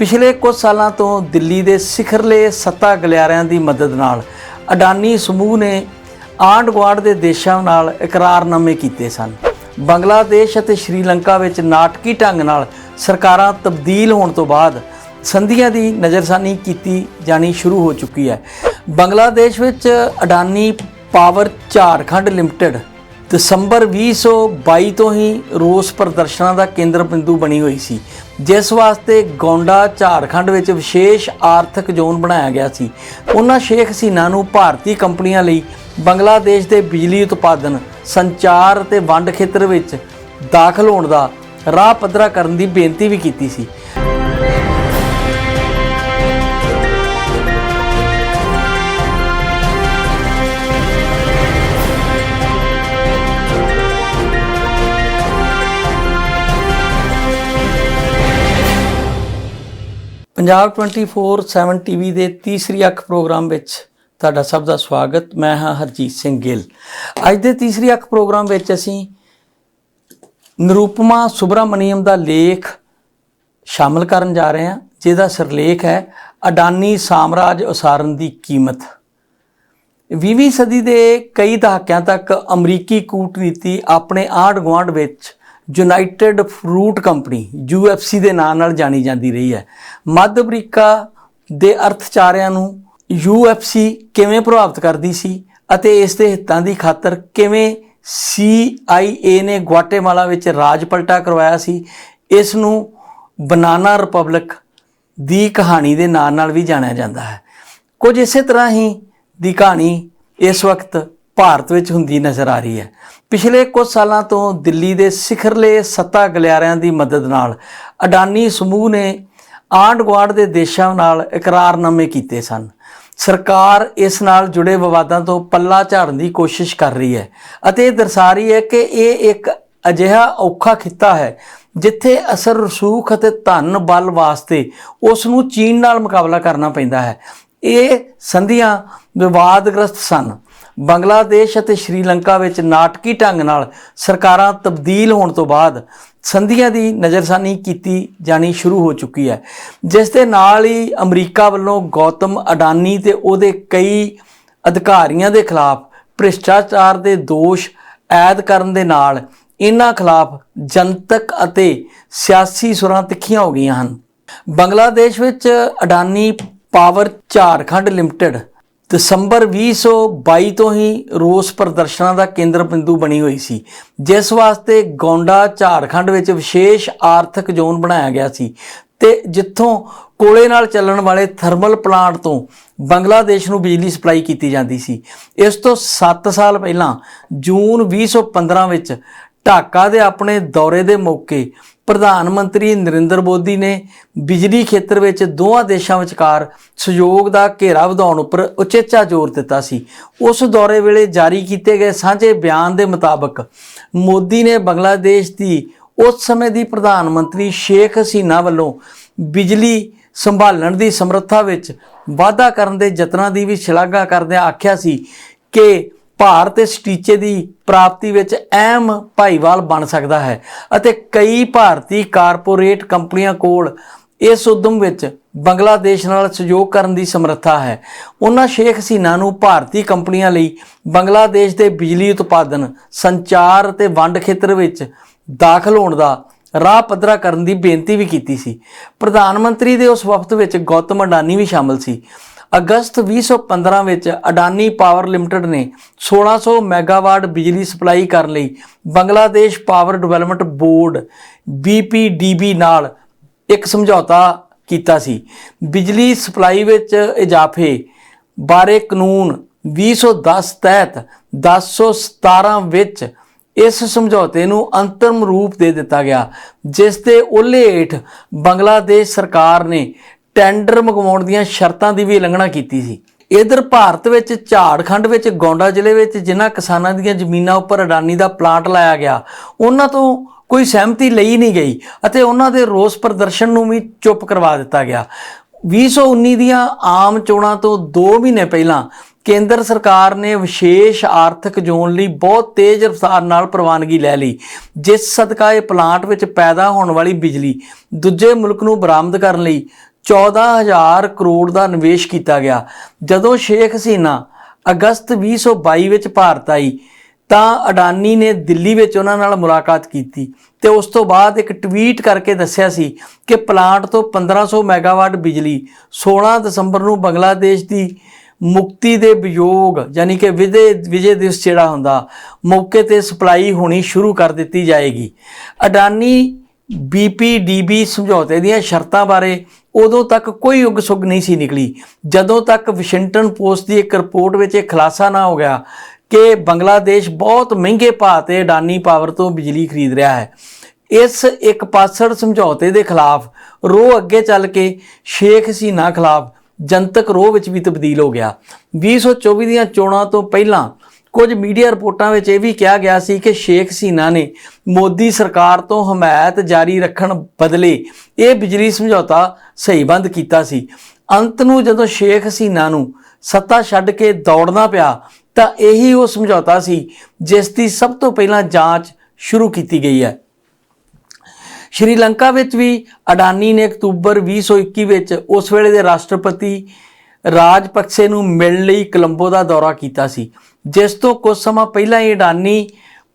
ਪਿਛਲੇ ਕੁਝ ਸਾਲਾਂ ਤੋਂ ਦਿੱਲੀ ਦੇ ਸਿਖਰਲੇ ਸੱਤਾ ਗਲਿਆਰਿਆਂ ਦੀ ਮਦਦ ਨਾਲ ਅਡਾਨੀ ਸਮੂਹ ਨੇ ਆਂਡ ਗੁਆਂਢ ਦੇ ਦੇਸ਼ਾਂ ਨਾਲ ਇਕਰਾਰਨਾਮੇ ਕੀਤੇ ਸਨ। ਬੰਗਲਾਦੇਸ਼ ਅਤੇ ਸ਼੍ਰੀਲੰਕਾ ਵਿੱਚ ਨਾਟਕੀ ਢੰਗ ਨਾਲ ਸਰਕਾਰਾਂ ਤਬਦੀਲ ਹੋਣ ਤੋਂ ਬਾਅਦ ਸੰਧੀਆਂ ਦੀ ਨਜ਼ਰਸਾਨੀ ਕੀਤੀ ਜਾਣੀ ਸ਼ੁਰੂ ਹੋ ਚੁੱਕੀ ਹੈ। ਬੰਗਲਾਦੇਸ਼ ਵਿੱਚ ਅਡਾਨੀ ਪਾਵਰ ਝਾਰਖੰਡ ਲਿਮਟਿਡ ਦਸੰਬਰ 2022 ਤੋਂ ਹੀ ਰੋਸ ਪ੍ਰਦਰਸ਼ਨਾਂ ਦਾ ਕੇਂਦਰ ਬਿੰਦੂ ਬਣੀ ਹੋਈ ਸੀ, ਜਿਸ ਵਾਸਤੇ ਗੌਂਡਾ ਝਾਰਖੰਡ ਵਿੱਚ ਵਿਸ਼ੇਸ਼ ਆਰਥਿਕ ਜ਼ੋਨ ਬਣਾਇਆ ਗਿਆ ਸੀ। ਉਹਨਾਂ ਸ਼ੇਖ ਹਸੀਨਾ ਨੂੰ ਭਾਰਤੀ ਕੰਪਨੀਆਂ ਲਈ ਬੰਗਲਾਦੇਸ਼ ਦੇ ਬਿਜਲੀ ਉਤਪਾਦਨ, ਸੰਚਾਰ ਅਤੇ ਵੰਡ ਖੇਤਰ ਵਿੱਚ ਦਾਖਲ ਹੋਣ ਦਾ ਰਾਹ ਪੱਧਰਾ ਕਰਨ ਦੀ ਬੇਨਤੀ ਵੀ ਕੀਤੀ ਸੀ। ਪੰਜਾਬ 24/7 ਟੀਵੀ ਦੇ ਤੀਸਰੀ ਅੱਖ ਪ੍ਰੋਗਰਾਮ ਵਿੱਚ ਤੁਹਾਡਾ ਸਭ ਦਾ ਸਵਾਗਤ। ਮੈਂ ਹਾਂ ਹਰਜੀਤ ਸਿੰਘ ਗਿੱਲ। ਅੱਜ ਦੇ ਤੀਸਰੀ ਅੱਖ ਪ੍ਰੋਗਰਾਮ ਵਿੱਚ ਅਸੀਂ ਨਰੂਪਮਾ ਸੁਬਰਾਮਨੀਅਮ ਦਾ ਲੇਖ ਸ਼ਾਮਲ ਕਰਨ ਜਾ ਰਹੇ ਹਾਂ, ਜਿਹਦਾ ਸਿਰਲੇਖ ਹੈ, ਅਡਾਨੀ ਸਾਮਰਾਜ ਉਸਾਰਨ ਦੀ ਕੀਮਤ। 20ਵੀਂ ਸਦੀ ਦੇ ਕਈ ਦਹਾਕਿਆਂ ਤੱਕ ਅਮਰੀਕੀ ਕੂਟਨੀਤੀ ਆਪਣੇ ਆਂਢ ਗੁਆਂਢ ਵਿੱਚ ਯੂਨਾਈਟਿਡ ਫਰੂਟ ਕੰਪਨੀ UFC ਦੇ ਨਾਂ ਨਾਲ ਜਾਣੀ ਜਾਂਦੀ ਰਹੀ ਹੈ। ਮੱਧ ਅਫਰੀਕਾ ਦੇ ਅਰਥਚਾਰਿਆਂ ਨੂੰ UFC ਕਿਵੇਂ ਪ੍ਰਭਾਵਿਤ ਕਰਦੀ ਸੀ ਅਤੇ ਇਸ ਦੇ ਹਿੱਤਾਂ ਦੀ ਖਾਤਰ ਕਿਵੇਂ CIA ਨੇ ਗੁਆਟੇਮਾਲਾ ਵਿੱਚ ਰਾਜ ਪਲਟਾ ਕਰਵਾਇਆ ਸੀ, ਇਸ ਨੂੰ ਬਨਾਨਾ ਰਿਪਬਲਿਕ ਦੀ ਕਹਾਣੀ ਦੇ ਨਾਂ ਨਾਲ ਵੀ ਜਾਣਿਆ ਜਾਂਦਾ ਹੈ। ਕੁਝ ਇਸੇ ਤਰ੍ਹਾਂ ਹੀ ਦੀ ਕਹਾਣੀ ਇਸ ਵਕਤ ਭਾਰਤ ਵਿੱਚ ਹੁੰਦੀ ਨਜ਼ਰ ਆ ਰਹੀ ਹੈ। ਪਿਛਲੇ ਕੁਝ ਸਾਲਾਂ ਤੋਂ ਦਿੱਲੀ ਦੇ ਸਿਖਰਲੇ ਸੱਤਾ ਗਲਿਆਰਿਆਂ ਦੀ ਮਦਦ ਨਾਲ ਅਡਾਨੀ ਸਮੂਹ ਨੇ ਆਂਡ ਗੁਆਂਢ ਦੇ ਦੇਸ਼ਾਂ ਨਾਲ ਇਕਰਾਰਨਾਮੇ ਕੀਤੇ ਸਨ। ਸਰਕਾਰ ਇਸ ਨਾਲ ਜੁੜੇ ਵਿਵਾਦਾਂ ਤੋਂ ਪੱਲਾ ਝਾੜਨ ਦੀ ਕੋਸ਼ਿਸ਼ ਕਰ ਰਹੀ ਹੈ ਅਤੇ ਇਹ ਦਰਸਾ ਰਹੀ ਹੈ ਕਿ ਇਹ ਇੱਕ ਅਜਿਹਾ ਔਖਾ ਖਿੱਤਾ ਹੈ ਜਿੱਥੇ ਅਸਰ, ਰਸੂਖ ਅਤੇ ਧਨ, ਬਲ ਵਾਸਤੇ ਉਸ ਨੂੰ ਚੀਨ ਨਾਲ ਮੁਕਾਬਲਾ ਕਰਨਾ ਪੈਂਦਾ ਹੈ। ਇਹ ਸੰਧੀਆਂ ਵਿਵਾਦਗ੍ਰਸਤ ਸਨ। ਬੰਗਲਾਦੇਸ਼ ਅਤੇ ਸ਼੍ਰੀਲੰਕਾ ਵਿੱਚ ਨਾਟਕੀ ਢੰਗ ਨਾਲ ਸਰਕਾਰਾਂ ਤਬਦੀਲ ਹੋਣ ਤੋਂ ਬਾਅਦ ਸੰਧੀਆਂ ਦੀ ਨਜ਼ਰਸਾਨੀ ਕੀਤੀ ਜਾਣੀ ਸ਼ੁਰੂ ਹੋ ਚੁੱਕੀ ਹੈ, ਜਿਸ ਦੇ ਨਾਲ ਹੀ ਅਮਰੀਕਾ ਵੱਲੋਂ ਗੌਤਮ ਅਡਾਨੀ ਤੇ ਉਹਦੇ ਕਈ ਅਧਿਕਾਰੀਆਂ ਦੇ ਖਿਲਾਫ ਭ੍ਰਿਸ਼ਟਾਚਾਰ ਦੇ ਦੋਸ਼ ਐਦ ਕਰਨ ਦੇ ਨਾਲ ਇਹਨਾਂ ਖਿਲਾਫ ਜਨਤਕ ਅਤੇ ਸਿਆਸੀ ਸੁਰਾਂ ਤਿੱਖੀਆਂ ਹੋ ਗਈਆਂ ਹਨ। ਬੰਗਲਾਦੇਸ਼ ਵਿੱਚ ਅਡਾਨੀ ਪਾਵਰ ਝਾਰਖੰਡ ਲਿਮਟਿਡ ਦਸੰਬਰ 2022 ਤੋਂ ਹੀ ਰੋਸ ਪ੍ਰਦਰਸ਼ਨਾਂ ਦਾ ਕੇਂਦਰ ਬਿੰਦੂ ਬਣੀ ਹੋਈ ਸੀ, ਜਿਸ ਵਾਸਤੇ ਗੌਂਡਾ ਝਾਰਖੰਡ ਵਿੱਚ ਵਿਸ਼ੇਸ਼ ਆਰਥਿਕ ਜ਼ੋਨ ਬਣਾਇਆ ਗਿਆ ਸੀ ਤੇ ਜਿੱਥੋਂ ਕੋਲੇ ਨਾਲ ਚੱਲਣ ਵਾਲੇ ਥਰਮਲ ਪਲਾਂਟ ਤੋਂ ਬੰਗਲਾਦੇਸ਼ ਨੂੰ ਬਿਜਲੀ ਸਪਲਾਈ ਕੀਤੀ ਜਾਂਦੀ ਸੀ। ਇਸ ਤੋਂ 7 ਸਾਲ ਪਹਿਲਾਂ ਜੂਨ 2015 ਵਿੱਚ ਢਾਕਾ ਦੇ ਆਪਣੇ ਦੌਰੇ ਦੇ ਮੌਕੇ ਪ੍ਰਧਾਨ ਮੰਤਰੀ ਨਰਿੰਦਰ ਮੋਦੀ ਨੇ ਬਿਜਲੀ ਖੇਤਰ ਵਿੱਚ ਦੋਹਾਂ ਦੇਸ਼ਾਂ ਵਿਚਕਾਰ ਸਹਿਯੋਗ ਦਾ ਘੇਰਾ ਵਧਾਉਣ ਉੱਪਰ ਉਚੇਚਾ ਜ਼ੋਰ ਦਿੱਤਾ ਸੀ। ਉਸ ਦੌਰੇ ਵੇਲੇ ਜਾਰੀ ਕੀਤੇ ਗਏ ਸਾਂਝੇ ਬਿਆਨ ਦੇ ਮੁਤਾਬਕ ਮੋਦੀ ਨੇ ਬੰਗਲਾਦੇਸ਼ ਦੀ ਉਸ ਸਮੇਂ ਦੀ ਪ੍ਰਧਾਨ ਮੰਤਰੀ ਸ਼ੇਖ ਹਸੀਨਾ ਵੱਲੋਂ ਬਿਜਲੀ ਸੰਭਾਲਣ ਦੀ ਸਮਰੱਥਾ ਵਿੱਚ ਵਾਧਾ ਕਰਨ ਦੇ ਯਤਨਾਂ ਦੀ ਵੀ ਸ਼ਲਾਘਾ ਕਰਦਿਆਂ ਆਖਿਆ ਸੀ ਕਿ ਭਾਰਤ ਇਸ ਟੀਚੇ ਦੀ ਪ੍ਰਾਪਤੀ ਵਿੱਚ ਅਹਿਮ ਭਾਈਵਾਲ ਬਣ ਸਕਦਾ ਹੈ ਅਤੇ ਕਈ ਭਾਰਤੀ ਕਾਰਪੋਰੇਟ ਕੰਪਨੀਆਂ ਕੋਲ ਇਸ ਉਦਮ ਵਿੱਚ ਬੰਗਲਾਦੇਸ਼ ਨਾਲ ਸਹਿਯੋਗ ਕਰਨ ਦੀ ਸਮਰੱਥਾ ਹੈ। ਉਹਨਾਂ ਸ਼ੇਖ ਹਸੀਨਾ ਨੂੰ ਭਾਰਤੀ ਕੰਪਨੀਆਂ ਲਈ ਬੰਗਲਾਦੇਸ਼ ਦੇ ਬਿਜਲੀ ਉਤਪਾਦਨ, ਸੰਚਾਰ ਅਤੇ ਵੰਡ ਖੇਤਰ ਵਿੱਚ ਦਾਖਲ ਹੋਣ ਦਾ ਰਾਹ ਪੱਧਰਾ ਕਰਨ ਦੀ ਬੇਨਤੀ ਵੀ ਕੀਤੀ ਸੀ। ਪ੍ਰਧਾਨ ਮੰਤਰੀ ਦੇ ਉਸ ਵਫਦ ਵਿੱਚ ਗੌਤਮ ਅਡਾਨੀ ਵੀ ਸ਼ਾਮਲ ਸੀ। ਅਗਸਤ 2015 ਵਿੱਚ ਅਡਾਨੀ ਪਾਵਰ ਲਿਮਟਿਡ ਨੇ 1600 ਮੈਗਾਵਾਟ ਬਿਜਲੀ ਸਪਲਾਈ ਕਰਨ ਲਈ Bangladesh power development board BPDB ਨਾਲ ਇੱਕ ਸਮਝੌਤਾ ਕੀਤਾ ਸੀ। ਬਿਜਲੀ ਸਪਲਾਈ ਵਿੱਚ ਇਜ਼ਾਫੇ ਬਾਰੇ ਕਾਨੂੰਨ 2010 ਤਹਿਤ 1017 ਵਿੱਚ ਇਸ ਸਮਝੌਤੇ ਨੂੰ ਅੰਤਰਮ ਰੂਪ ਦੇ ਦਿੱਤਾ ਗਿਆ, ਜਿਸ ਦੇ ਉਲੇ ਹੇਠ ਬੰਗਲਾਦੇਸ਼ ਸਰਕਾਰ ਨੇ ਟੈਂਡਰ ਮੰਗਵਾਉਣ ਦੀਆਂ ਸ਼ਰਤਾਂ ਦੀ ਵੀ ਉਲੰਘਣਾ ਕੀਤੀ ਸੀ। ਇਧਰ ਭਾਰਤ ਵਿੱਚ ਝਾੜਖੰਡ ਵਿੱਚ, ਗੌਂਡਾ ਜ਼ਿਲ੍ਹੇ ਵਿੱਚ ਜਿਨ੍ਹਾਂ ਕਿਸਾਨਾਂ ਦੀਆਂ ਜ਼ਮੀਨਾਂ ਉੱਪਰ ਅਡਾਨੀ ਦਾ ਪਲਾਂਟ ਲਾਇਆ ਗਿਆ, ਉਹਨਾਂ ਤੋਂ ਕੋਈ ਸਹਿਮਤੀ ਲਈ ਨਹੀਂ ਗਈ ਅਤੇ ਉਹਨਾਂ ਦੇ ਰੋਸ ਪ੍ਰਦਰਸ਼ਨ ਨੂੰ ਵੀ ਚੁੱਪ ਕਰਵਾ ਦਿੱਤਾ ਗਿਆ। 2019 ਦੀਆਂ ਆਮ ਚੋਣਾਂ ਤੋਂ 2 ਮਹੀਨੇ ਪਹਿਲਾਂ ਕੇਂਦਰ ਸਰਕਾਰ ਨੇ ਵਿਸ਼ੇਸ਼ ਆਰਥਿਕ ਜ਼ੋਨ ਲਈ ਬਹੁਤ ਤੇਜ਼ ਰਫ਼ਤਾਰ ਨਾਲ ਪ੍ਰਵਾਨਗੀ ਲੈ ਲਈ, ਜਿਸ ਸਦਕਾ ਇਹ ਪਲਾਂਟ ਵਿੱਚ ਪੈਦਾ ਹੋਣ ਵਾਲੀ ਬਿਜਲੀ ਦੂਜੇ ਮੁਲਕ ਨੂੰ ਬਰਾਮਦ ਕਰਨ ਲਈ 14000 ਕਰੋੜ ਦਾ ਨਿਵੇਸ਼ ਕੀਤਾ ਗਿਆ। ਜਦੋਂ ਸ਼ੇਖ ਹਸੀਨਾ ਅਗਸਤ 2022 ਵਿੱਚ ਭਾਰਤ ਆਈ, ਤਾਂ ਅਡਾਨੀ ਨੇ ਦਿੱਲੀ ਵਿੱਚ ਉਹਨਾਂ ਨਾਲ ਮੁਲਾਕਾਤ ਕੀਤੀ ਤੇ ਉਸ ਤੋਂ ਬਾਅਦ ਇੱਕ ਟਵੀਟ ਕਰਕੇ ਦੱਸਿਆ ਸੀ ਕਿ ਪਲਾਂਟ ਤੋਂ 1500 ਮੈਗਾਵਾਟ ਬਿਜਲੀ 16 ਦਸੰਬਰ ਨੂੰ ਬੰਗਲਾਦੇਸ਼ ਦੀ ਮੁਕਤੀ ਦੇ ਵਿਯੋਗ, ਯਾਨੀ ਕਿ ਵਿਜੇ ਵਿਜੇ ਦਿਵਸ ਜਿਹੜਾ ਹੁੰਦਾ, ਮੌਕੇ ਤੇ ਸਪਲਾਈ ਹੋਣੀ ਸ਼ੁਰੂ ਕਰ ਦਿੱਤੀ ਜਾਏਗੀ। ਅਡਾਨੀ ਬੀਪੀਡੀਬੀ ਸਮਝੌਤੇ ਦੀਆਂ ਸ਼ਰਤਾਂ ਬਾਰੇ ਉਦੋਂ ਤੱਕ ਕੋਈ ਉਗ ਸੁਗ ਨਹੀਂ ਸੀ ਨਿਕਲੀ। ਜਦੋਂ ਤੱਕ ਵਾਸ਼ਿੰਗਟਨ ਪੋਸਟ ਦੀ ਇੱਕ ਰਿਪੋਰਟ ਵਿੱਚ ਇਹ ਖੁਲਾਸਾ ਨਾ ਹੋ ਗਿਆ ਕਿ ਬੰਗਲਾਦੇਸ਼ ਬਹੁਤ ਮਹਿੰਗੇ ਭਾਅ ਤੇ ਅਡਾਨੀ ਪਾਵਰ ਤੋਂ ਬਿਜਲੀ ਖਰੀਦ ਰਿਹਾ ਹੈ, ਇਸ ਇੱਕ ਪਾਸੜ ਸਮਝੌਤੇ ਦੇ ਖਿਲਾਫ ਰੋ ਅੱਗੇ ਚੱਲ ਕੇ ਸ਼ੇਖ ਹਸੀਨਾ ਖਿਲਾਫ ਜਨਤਕ ਰੋਹ ਵਿੱਚ ਵੀ ਤਬਦੀਲ ਹੋ ਗਿਆ। 2024 ਦੀਆਂ ਚੋਣਾਂ ਤੋਂ ਪਹਿਲਾਂ ਕੁਝ ਮੀਡੀਆ ਰਿਪੋਰਟਾਂ ਵਿੱਚ ਇਹ ਵੀ ਕਿਹਾ ਗਿਆ ਸੀ ਕਿ ਸ਼ੇਖ ਸੀਨਾ ਨੇ ਮੋਦੀ ਸਰਕਾਰ ਤੋਂ ਹਮਾਇਤ ਜਾਰੀ ਰੱਖਣ ਬਦਲੇ ਇਹ ਬਿਜਲੀ ਸਮਝੌਤਾ ਸਹੀਬੰਦ ਕੀਤਾ ਸੀ। ਅੰਤ ਨੂੰ ਜਦੋਂ ਸ਼ੇਖ ਸੀਨਾ ਨੂੰ ਸੱਤਾ ਛੱਡ ਕੇ ਦੌੜਨਾ ਪਿਆ, ਤਾਂ ਇਹੀ ਉਹ ਸਮਝੌਤਾ ਸੀ ਜਿਸ ਦੀ ਸਭ ਤੋਂ ਪਹਿਲਾਂ ਜਾਂਚ ਸ਼ੁਰੂ ਕੀਤੀ ਗਈ ਹੈ। ਸ਼੍ਰੀਲੰਕਾ ਵਿੱਚ ਵੀ ਅਡਾਨੀ ਨੇ ਅਕਤੂਬਰ 2021 ਵਿੱਚ ਉਸ ਵੇਲੇ ਦੇ ਰਾਸ਼ਟਰਪਤੀ ਰਾਜਪਕਸੇ ਨੂੰ ਮਿਲਣ ਲਈ ਕੋਲੰਬੋ ਦਾ ਦੌਰਾ ਕੀਤਾ ਸੀ, ਜਿਸ ਤੋਂ ਕੁਝ ਸਮਾਂ ਪਹਿਲਾਂ ਹੀ ਅਡਾਨੀ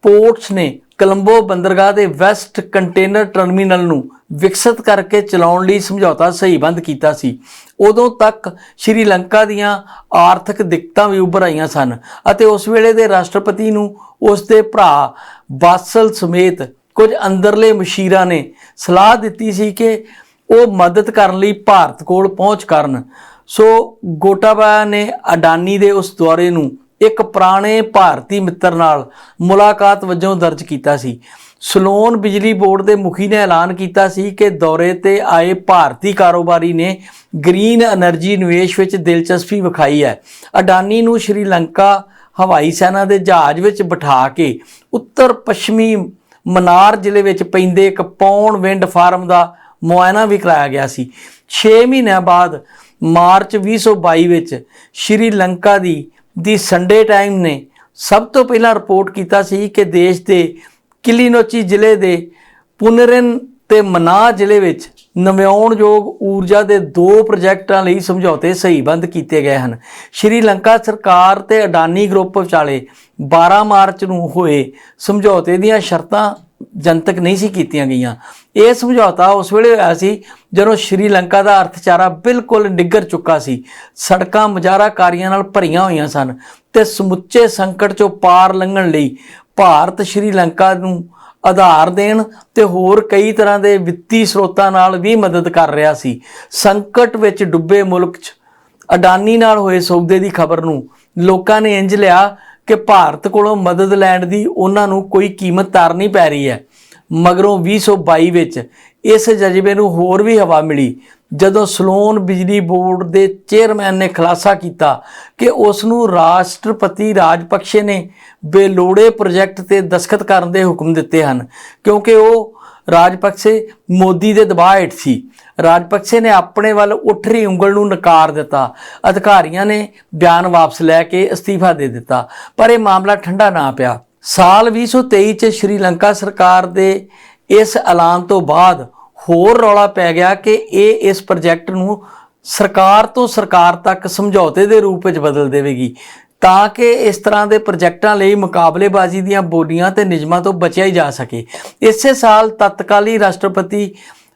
ਪੋਰਟਸ ਨੇ ਕੋਲੰਬੋ ਬੰਦਰਗਾਹ ਦੇ ਵੈਸਟ ਕੰਟੇਨਰ ਟਰਮੀਨਲ ਨੂੰ ਵਿਕਸਿਤ ਕਰਕੇ ਚਲਾਉਣ ਲਈ ਸਮਝੌਤਾ ਸਹੀਬੰਦ ਕੀਤਾ ਸੀ। ਉਦੋਂ ਤੱਕ ਸ਼੍ਰੀਲੰਕਾ ਦੀਆਂ ਆਰਥਿਕ ਦਿੱਕਤਾਂ ਵੀ ਉੱਭਰ ਆਈਆਂ ਸਨ ਅਤੇ ਉਸ ਵੇਲੇ ਦੇ ਰਾਸ਼ਟਰਪਤੀ ਨੂੰ ਉਸ ਦੇ ਭਰਾ ਬਾਸਲ ਸਮੇਤ ਕੁਝ ਅੰਦਰਲੇ ਮਸ਼ੀਰਾਂ ਨੇ ਸਲਾਹ ਦਿੱਤੀ ਸੀ ਕਿ ਉਹ ਮਦਦ ਕਰਨ ਲਈ ਭਾਰਤ ਕੋਲ ਪਹੁੰਚ ਕਰਨ। ਸੋ ਗੋਟਾਬਾਇਆ ਨੇ ਅਡਾਨੀ ਦੇ ਉਸ ਦੌਰੇ ਨੂੰ ਇੱਕ ਪੁਰਾਣੇ ਭਾਰਤੀ ਮਿੱਤਰ ਨਾਲ ਮੁਲਾਕਾਤ ਵਜੋਂ ਦਰਜ ਕੀਤਾ ਸੀ। ਸਲੋਨ ਬਿਜਲੀ ਬੋਰਡ ਦੇ ਮੁਖੀ ਨੇ ਐਲਾਨ ਕੀਤਾ ਸੀ ਕਿ ਦੌਰੇ ਤੇ ਆਏ ਭਾਰਤੀ ਕਾਰੋਬਾਰੀ ਨੇ ਗ੍ਰੀਨ એનર્ਜੀ ਨਿਵੇਸ਼ ਵਿੱਚ ਦਿਲਚਸਪੀ ਵਿਖਾਈ ਹੈ। ਅਡਾਨੀ ਨੂੰ ਸ਼੍ਰੀਲੰਕਾ ਹਵਾਈ ਸੈਨਾ ਦੇ ਜਹਾਜ਼ ਵਿੱਚ ਬਿਠਾ ਕੇ ਉੱਤਰ ਪੱਛਮੀ ਮਨਾਰ ਜ਼ਿਲ੍ਹੇ ਵਿੱਚ ਪੈਂਦੇ ਇੱਕ ਪੌਣ ਵਿੰਡ ਫਾਰਮ ਦਾ ਮੁਆਇਨਾ ਵੀ ਕਰਾਇਆ ਗਿਆ ਸੀ। 6 ਮਹੀਨਿਆਂ ਬਾਅਦ ਮਾਰਚ 2022 ਵਿੱਚ ਸ਼੍ਰੀਲੰਕਾ ਦੀ ਦੀ ਸੰਡੇ ਟਾਈਮ ਨੇ ਸਭ ਤੋਂ ਪਹਿਲਾਂ ਰਿਪੋਰਟ ਕੀਤਾ ਸੀ ਕਿ ਦੇਸ਼ ਦੇ ਕਿਲੀਨੋਚੀ ਜ਼ਿਲ੍ਹੇ ਦੇ ਪੁਨਰਨ ਤੇ ਮਨਾਹ ਜ਼ਿਲ੍ਹੇ ਵਿੱਚ ਨਵਿਆਉਣਯੋਗ ਊਰਜਾ ਦੇ ਦੋ ਪ੍ਰੋਜੈਕਟਾਂ ਲਈ ਸਮਝੌਤੇ ਸਹੀਬੰਦ ਕੀਤੇ ਗਏ ਹਨ। ਸ਼੍ਰੀਲੰਕਾ ਸਰਕਾਰ ਤੇ ਅਡਾਨੀ ਗਰੁੱਪ ਵਿਚਾਲੇ 12 ਮਾਰਚ ਨੂੰ ਹੋਏ ਸਮਝੌਤੇ ਦੀਆਂ ਸ਼ਰਤਾਂ ਜਨਤਕ ਨਹੀਂ ਸੀ ਕੀਤੀਆਂ ਗਈਆਂ। ਇਹ ਸਮਝੌਤਾ ਉਸ ਵੇਲੇ ਹੋਇਆ ਸੀ ਜਦੋਂ ਸ਼੍ਰੀਲੰਕਾ ਦਾ ਅਰਥਚਾਰਾ ਬਿਲਕੁਲ ਨਿੱਗਰ ਚੁੱਕਾ ਸੀ। ਸੜਕਾਂ ਮੁਜ਼ਾਹਰਾਕਾਰੀਆਂ ਨਾਲ ਭਰੀਆਂ ਹੋਈਆਂ ਸਨ ਤੇ ਸਮੁੱਚੇ ਸੰਕਟ ਚੋਂ ਪਾਰ ਲੰਘਣ ਲਈ ਭਾਰਤ ਸ਼੍ਰੀਲੰਕਾ ਨੂੰ ਆਧਾਰ ਦੇਣ ਤੇ ਹੋਰ ਕਈ ਤਰ੍ਹਾਂ ਦੇ ਵਿੱਤੀ ਸਰੋਤਾਂ ਨਾਲ ਵੀ ਮਦਦ ਕਰ ਰਿਹਾ ਸੀ। ਸੰਕਟ ਵਿੱਚ ਡੁੱਬੇ ਮੁਲਕ 'ਚ ਅਡਾਨੀ ਨਾਲ ਹੋਏ ਸੌਦੇ ਦੀ ਖਬਰ ਨੂੰ ਲੋਕਾਂ ਨੇ ਇੰਜ ਲਿਆ ਕਿ ਭਾਰਤ ਕੋਲੋਂ ਮਦਦ ਲੈਣ ਦੀ ਉਹਨਾਂ ਨੂੰ ਕੋਈ ਕੀਮਤ ਤਾਰਨੀ ਪੈ ਰਹੀ ਹੈ। ਮਗਰੋਂ 2022 ਵਿੱਚ ਇਸ ਜਜ਼ਬੇ ਨੂੰ ਹੋਰ ਵੀ ਹਵਾ ਮਿਲੀ, ਜਦੋਂ ਸਲੋਨ ਬਿਜਲੀ ਬੋਰਡ ਦੇ ਚੇਅਰਮੈਨ ਨੇ ਖੁਲਾਸਾ ਕੀਤਾ ਕਿ ਉਸ ਨੂੰ ਰਾਸ਼ਟਰਪਤੀ ਰਾਜਪਕਸ਼ੇ ਨੇ ਬੇਲੋੜੇ ਪ੍ਰੋਜੈਕਟ ਤੇ ਦਸਖਤ ਕਰਨ ਦੇ ਹੁਕਮ ਦਿੱਤੇ ਹਨ, ਕਿਉਂਕਿ ਉਹ ਰਾਜਪਕਸੇ ਮੋਦੀ ਦੇ ਦਬਾਅ ਹੇਠ ਸੀ। ਰਾਜਪਕਸੇ ਨੇ ਆਪਣੇ ਵੱਲ ਉੱਠ ਰਹੀ ਉਂਗਲ ਨੂੰ ਨਕਾਰ ਦਿੱਤਾ। ਅਧਿਕਾਰੀਆਂ ਨੇ ਬਿਆਨ ਵਾਪਸ ਲੈ ਕੇ ਅਸਤੀਫਾ ਦੇ ਦਿੱਤਾ, ਪਰ ਇਹ ਮਾਮਲਾ ਠੰਡਾ ਨਾ ਪਿਆ। ਸਾਲ 2023 ਚ ਸ਼੍ਰੀਲੰਕਾ ਸਰਕਾਰ ਦੇ ਇਸ ਐਲਾਨ ਤੋਂ ਬਾਅਦ ਹੋਰ ਰੌਲਾ ਪੈ ਗਿਆ ਕਿ ਇਹ ਇਸ ਪ੍ਰੋਜੈਕਟ ਨੂੰ ਸਰਕਾਰ ਤੋਂ ਸਰਕਾਰ ਤੱਕ ਸਮਝੌਤੇ ਦੇ ਰੂਪ ਵਿੱਚ ਬਦਲ ਦੇਵੇਗੀ। ਤਾਂ ਕਿ ਇਸ ਤਰ੍ਹਾਂ ਦੇ ਪ੍ਰੋਜੈਕਟਾਂ ਲਈ ਮੁਕਾਬਲੇਬਾਜ਼ੀ ਦੀਆਂ ਬੋਲੀਆਂ ਤੇ ਨਿਯਮਾਂ ਤੋਂ ਬਚਿਆ ਹੀ ਜਾ ਸਕੇ। ਇਸੇ ਸਾਲ ਤਤਕਾਲੀ ਰਾਸ਼ਟਰਪਤੀ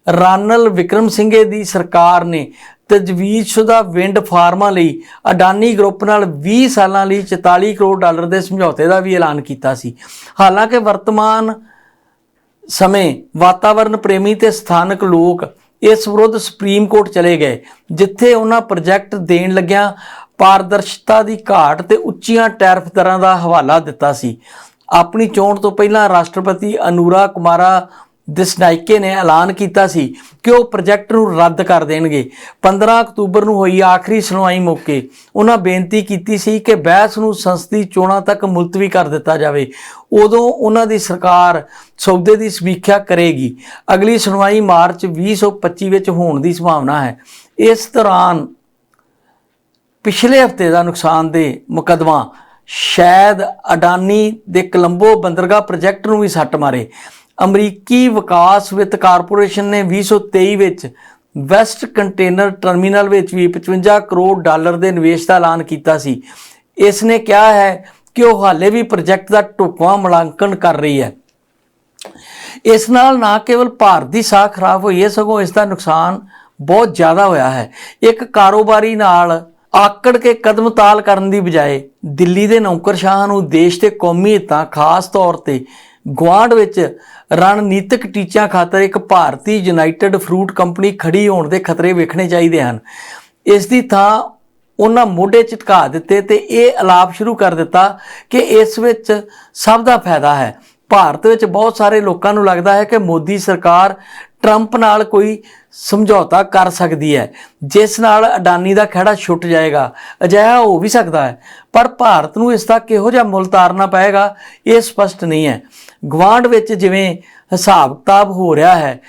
ਰਾਨਲ ਵਿਕਰਮ ਸਿੰਘੇ ਦੀ ਸਰਕਾਰ ਨੇ ਤਜਵੀਜ਼ਸ਼ੁਦਾ ਵਿੰਡ ਫਾਰਮਾਂ ਲਈ ਅਡਾਨੀ ਗਰੁੱਪ ਨਾਲ 20 ਸਾਲਾਂ ਲਈ 44 ਕਰੋੜ ਡਾਲਰ ਦੇ ਸਮਝੌਤੇ ਦਾ ਵੀ ਐਲਾਨ ਕੀਤਾ ਸੀ। ਹਾਲਾਂਕਿ ਵਰਤਮਾਨ ਸਮੇਂ ਵਾਤਾਵਰਣ ਪ੍ਰੇਮੀ ਤੇ ਸਥਾਨਕ ਲੋਕ ਇਸ ਵਿਰੁੱਧ ਸੁਪਰੀਮ ਕੋਰਟ ਚਲੇ ਗਏ, ਜਿੱਥੇ ਉਹਨਾਂ ਪ੍ਰੋਜੈਕਟ ਦੇਣ ਲੱਗਿਆਂ ਪਾਰਦਰਸ਼ਤਾ ਦੀ ਘਾਟ ਤੇ ਉੱਚੀਆਂ ਟੈਰਫ ਦਰਾਂ ਦਾ ਹਵਾਲਾ ਦਿੱਤਾ ਸੀ। ਆਪਣੀ ਚੋਣ ਤੋਂ ਪਹਿਲਾਂ ਰਾਸ਼ਟਰਪਤੀ ਅਨੂਰਾ ਕੁਮਾਰਾ ਦਿਸਨਾਇਕੇ ਨੇ ਐਲਾਨ ਕੀਤਾ ਸੀ ਕਿ ਉਹ ਪ੍ਰੋਜੈਕਟ ਨੂੰ ਰੱਦ ਕਰ ਦੇਣਗੇ। 15 ਅਕਤੂਬਰ ਨੂੰ ਹੋਈ ਆਖਰੀ ਸੁਣਵਾਈ ਮੌਕੇ। ਉਹਨਾਂ ਬੇਨਤੀ ਕੀਤੀ ਸੀ ਕਿ ਬਹਿਸ ਨੂੰ ਸੰਸਦੀ ਚੋਣਾਂ ਤੱਕ ਮੁਲਤਵੀ ਕਰ ਦਿੱਤਾ ਜਾਵੇ। ਉਦੋਂ ਉਹਨਾਂ ਦੀ ਸਰਕਾਰ ਸੌਦੇ ਦੀ ਸਮੀਖਿਆ ਕਰੇਗੀ। ਅਗਲੀ ਸੁਣਵਾਈ ਮਾਰਚ 2025 ਵਿੱਚ ਹੋਣ ਦੀ ਸੰਭਾਵਨਾ ਹੈ। ਇਸ ਦੌਰਾਨ ਪਿਛਲੇ ਹਫ਼ਤੇ ਦਾ ਨੁਕਸਾਨ ਦੇ ਮੁਕਦਮਾ, ਸ਼ਾਇਦ ਅਡਾਨੀ ਦੇ ਕੋਲੰਬੋ ਬੰਦਰਗਾਹ ਪ੍ਰੋਜੈਕਟ ਨੂੰ ਵੀ ਸੱਟ ਮਾਰੇ। ਅਮਰੀਕੀ ਵਿਕਾਸ ਵਿੱਤ ਕਾਰਪੋਰੇਸ਼ਨ ਨੇ 2023 ਵਿੱਚ ਵੈਸਟ ਕੰਟੇਨਰ ਟਰਮੀਨਲ ਵਿੱਚ ਵੀ 55 ਕਰੋੜ ਡਾਲਰ ਦੇ ਨਿਵੇਸ਼ ਦਾ ਐਲਾਨ ਕੀਤਾ ਸੀ। ਇਸ ਨੇ ਕਿਹਾ ਹੈ ਕਿ ਉਹ ਹਾਲੇ ਵੀ ਪ੍ਰੋਜੈਕਟ ਦਾ ਢੁਕਵਾਂ ਮੁਲਾਂਕਣ ਕਰ ਰਹੀ ਹੈ। ਇਸ ਨਾਲ ਨਾ ਕੇਵਲ ਭਾਰਤ ਦੀ ਸਾਖ ਖਰਾਬ ਹੋਈ ਹੈ, ਸਗੋਂ ਇਸ ਦਾ ਨੁਕਸਾਨ ਬਹੁਤ ਜ਼ਿਆਦਾ ਹੋਇਆ ਹੈ। ਇੱਕ ਕਾਰੋਬਾਰੀ ਨਾਲ ਆਕੜ ਕੇ ਕਦਮ ਤਾਲ ਕਰਨ ਦੀ ਬਜਾਏ ਦਿੱਲੀ ਦੇ ਨੌਕਰਸ਼ਾਹਾਂ ਨੂੰ ਦੇਸ਼ ਦੇ ਕੌਮੀ ਹਿੱਤਾਂ, ਖਾਸ ਤੌਰ ਤੇ ਗੁਆਂਢ ਵਿੱਚ ਰਣਨੀਤਿਕ ਟੀਚਿਆਂ ਖਾਤਰ ਇੱਕ ਭਾਰਤੀ ਯੂਨਾਈਟਿਡ ਫਰੂਟ ਕੰਪਨੀ ਖੜੀ ਹੋਣ ਦੇ ਖਤਰੇ ਵੇਖਣੇ ਚਾਹੀਦੇ ਹਨ। ਇਸ ਦੀ ਥਾਂ ਉਹਨਾਂ ਮੋਢੇ ਝਟਕਾ ਦਿੱਤੇ ਤੇ ਇਹ ਅਲਾਪ ਸ਼ੁਰੂ ਕਰ ਦਿੱਤਾ ਕਿ ਇਸ ਵਿੱਚ ਸਭ ਦਾ ਫਾਇਦਾ ਹੈ। ਭਾਰਤ ਵਿੱਚ ਬਹੁਤ ਸਾਰੇ ਲੋਕਾਂ ਨੂੰ ਲੱਗਦਾ ਹੈ ਕਿ ਮੋਦੀ ਸਰਕਾਰ ਟਰੰਪ ਨਾਲ ਕੋਈ ਸਮਝੌਤਾ ਕਰ ਸਕਦੀ ਹੈ। ਜਿਸ ਨਾਲ ਅਡਾਨੀ ਦਾ ਖਹਿੜਾ ਛੁੱਟ ਜਾਏਗਾ, ਅਜਿਹਾ ਹੋ ਵੀ ਸਕਦਾ ਹੈ। ਪਰ ਭਾਰਤ ਨੂੰ ਇਸ ਦਾ ਕਿਹੋ ਜਿਹਾ ਮੁੱਲ ਤਾਰਨਾ ਪਏਗਾ, ਇਹ ਸਪਸ਼ਟ ਨਹੀਂ ਹੈ। ਗਵਾਂਡ ਵਿੱਚ ਜਿਵੇਂ ਹਿਸਾਬ ਕਿਤਾਬ ਹੋ ਰਿਹਾ ਹੈ,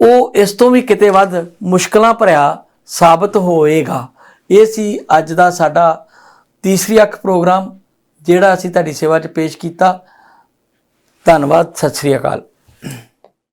ਉਹ ਇਸ ਤੋਂ ਵੀ ਕਿਤੇ ਵੱਧ ਮੁਸ਼ਕਲਾਂ ਭਰਿਆ ਸਾਬਤ ਹੋਏਗਾ। ਇਹ ਸੀ ਅੱਜ ਦਾ ਸਾਡਾ ਤੀਸਰੀ ਅੱਖ ਪ੍ਰੋਗਰਾਮ, ਜਿਹੜਾ ਅਸੀਂ ਤੁਹਾਡੀ ਸੇਵਾ 'ਚ ਪੇਸ਼ ਕੀਤਾ। ਧੰਨਵਾਦ, ਸਤਿ ਸ੍ਰੀ ਅਕਾਲ।